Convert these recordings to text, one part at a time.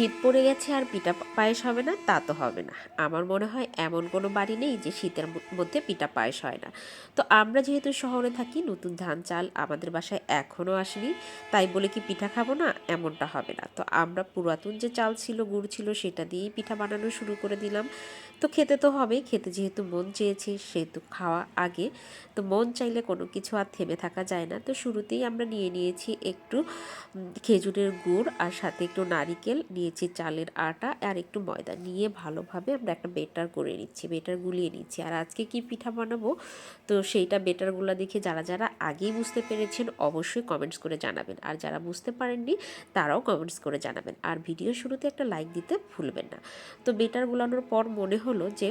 শীত পড়ে গেছে আর পিঠা পায়েস হবে না, তা তো হবে না। আমার মনে হয় এমন কোনো বাড়ি নেই যে শীতের মধ্যে পিঠা পায়েস হয় না। তো আমরা যেহেতু শহরে থাকি, নতুন ধান, চাল আমাদের বাসায় এখনও আসেনি, তাই বলে কি পিঠা খাব না? এমনটা হবে না। তো আমরা পুরাতন যে চাল ছিল, গুড় ছিল, সেটা দিয়েই পিঠা বানানো শুরু করে দিলাম। তো খেতে তো হবে খেতে যেহেতু মন চেয়েছে, সেহেতু খাওয়া আগে। তো মন চাইলে কোনো কিছু আর থেমে থাকা যায় না। তো শুরুতেই আমরা নিয়ে নিয়েছি একটু খেজুরের গুড় আর সাথে একটু নারিকেল নিয়েছি চালের আটা আর একটু ময়দা নিয়ে ভালোভাবে আমরা একটা বেটার করে নিচ্ছি, বেটার গুলিয়ে নিচ্ছি। আর আজকে কি পিঠা বানাবো? তো সেইটা বেটারগুলো দেখে যারা যারা আগেই বুঝতে পেরেছেন অবশ্যই কমেন্টস করে জানাবেন। আর যারা বুঝতে পারেননি, তারাও কমেন্টস করে জানাবেন। আর ভিডিও শুরুতে একটা লাইক দিতে ভুলবেন না। তো বেটার গুলানোর পর মনে হলো যে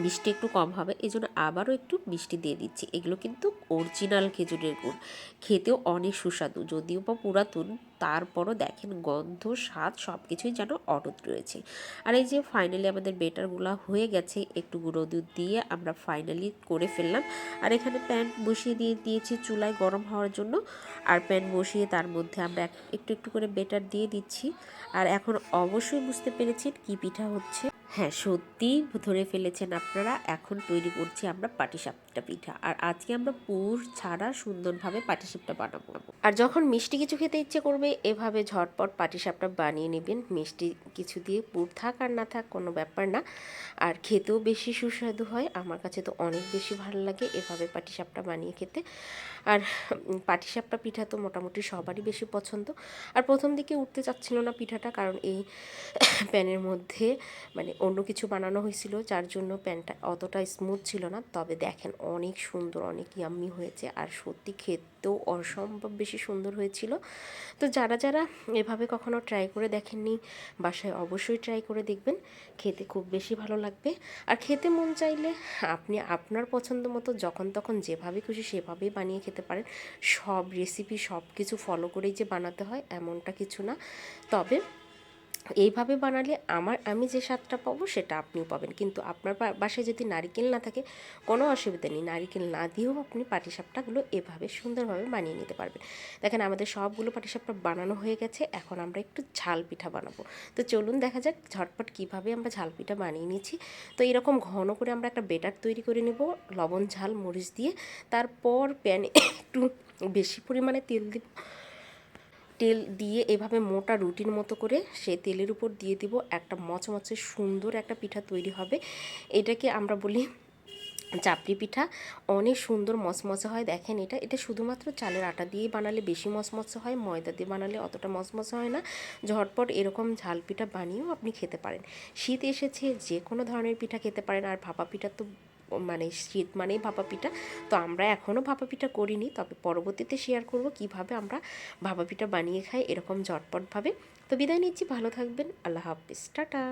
মিষ্টি একটু কম হবে এই জন্য আবারও একটু মিষ্টি দিয়ে দিচ্ছি। এগুলো কিন্তু অরিজিনাল খেজুরের গুড়। খেতেও অনেক সুস্বাদু, যদিও বা পুরাতন, তারপরও দেখেন গন্ধ, স্বাদ সব কিছুই যেন অটুট রয়েছে। আর এই যে ফাইনালি আমাদের বেটারগুলো হয়ে গেছে, একটু গুঁড়ো দুধ দিয়ে আমরা ফাইনালি করে ফেললাম। আর এখানে প্যান বসিয়ে দিয়ে দিয়েছি চুলায় গরম হওয়ার জন্য। আর প্যান বসিয়ে তার মধ্যে আমরা একটু একটু করে বেটার দিয়ে দিচ্ছি। আর এখন অবশ্যই বুঝতে পেরেছেন কি পিঠা হচ্ছে। হ্যাঁ সত্যিই ধরে ফেলেছেন আপনারা। এখন তৈরি করছি আমরা পাটিসাপটা পিঠা। আর আজকে আমরা পুর ছাড়া সুন্দরভাবে পাটিসাপটা বানাবো। আর যখন মিষ্টি কিছু খেতে ইচ্ছে করবে, এভাবে ঝটপট পাটিসাপটা বানিয়ে নেবেন। মিষ্টি কিছু দিয়ে পুর থাক আর না থাক, কোনো ব্যাপার না। আর খেতেও বেশি সুস্বাদু হয়। আমার কাছে তো অনেক বেশি ভালো লাগে এভাবে পাটিসাপটা বানিয়ে খেতে। আর পাটিসাপটা পিঠা তো মোটামুটি সবারই বেশি পছন্দ। আর প্রথম দিকে উঠতে চাচ্ছিল না পিঠাটা, কারণ এই প্যানের মধ্যে মানে অন্য কিছু বানানো হয়েছিল, যার জন্য প্যানটা অতটা স্মুথ ছিল না। তবে দেখেন, অনেক সুন্দর, অনেক ইয়াম্মি হয়েছে। আর সত্যি খেতেও অসম্ভব বেশি সুন্দর হয়েছিল। তো যারা যারা এভাবে কখনো ট্রাই করে দেখেননি, বাসায় অবশ্যই ট্রাই করে দেখবেন। খেতে খুব বেশি ভালো লাগবে। আর খেতে মন চাইলে আপনি আপনার পছন্দ মতো যখন তখন যেভাবে খুশি সেভাবেই বানিয়ে খেতে পারেন। সব রেসিপি সব কিছু ফলো করেই যে বানাতে হয়, এমনটা কিছু না। তবে এইভাবে বানালে আমার, আমি যে স্বাদটা পাবো সেটা আপনিও পাবেন। কিন্তু আপনার বাসায় যদি নারিকেল না থাকে, কোনো অসুবিধা নেই। নারিকেল না দিয়েও আপনি পাটিসাপটাগুলো এভাবে সুন্দরভাবে বানিয়ে নিতে পারবেন। দেখেন, আমাদের সবগুলো পাটিসাপটা বানানো হয়ে গেছে। এখন আমরা একটু ঝাল পিঠা বানাবো। তো চলুন দেখা যাক ঝটপট কীভাবে আমরা ঝাল পিঠা বানিয়ে নিয়েছি তো এরকম ঘন করে আমরা একটা বেটার তৈরি করে নেব, লবণ, ঝাল, মরিচ দিয়ে। তারপর প্যানে একটু বেশি পরিমাণে তেল দিব। তেল দিয়ে এভাবে মোটা রুটির মতো করে সে তেলের উপর দিয়ে দিব একটা মচমচে সুন্দর একটা পিঠা তৈরি হবে। এটাকে আমরা বলি চাপড়ি পিঠা। অনেক সুন্দর মচমচে হয়, দেখেন এটা। এটা শুধুমাত্র চালের আটা দিয়েই বানালে বেশি মচমচে হয়, ময়দা দিয়ে বানালে অতটা মচমচে হয় না। ঝটপট এরকম ঝাল পিঠা বানিয়েও আপনি খেতে পারেন। শীত এসেছে, যে কোনো ধরনের পিঠা খেতে পারেন। আর ভাপা পিঠা তো মানে শীত মানেই ভাপা পিঠা। তো আমরা এখনও ভাপা পিঠা করিনি, তবে পরবর্তীতে শেয়ার করব কীভাবে আমরা ভাপা পিঠা বানিয়ে খাই এরকম ঝটপটভাবে তো বিদায় নিচ্ছি, ভালো থাকবেন, আল্লাহ হাফিজ, টাটা।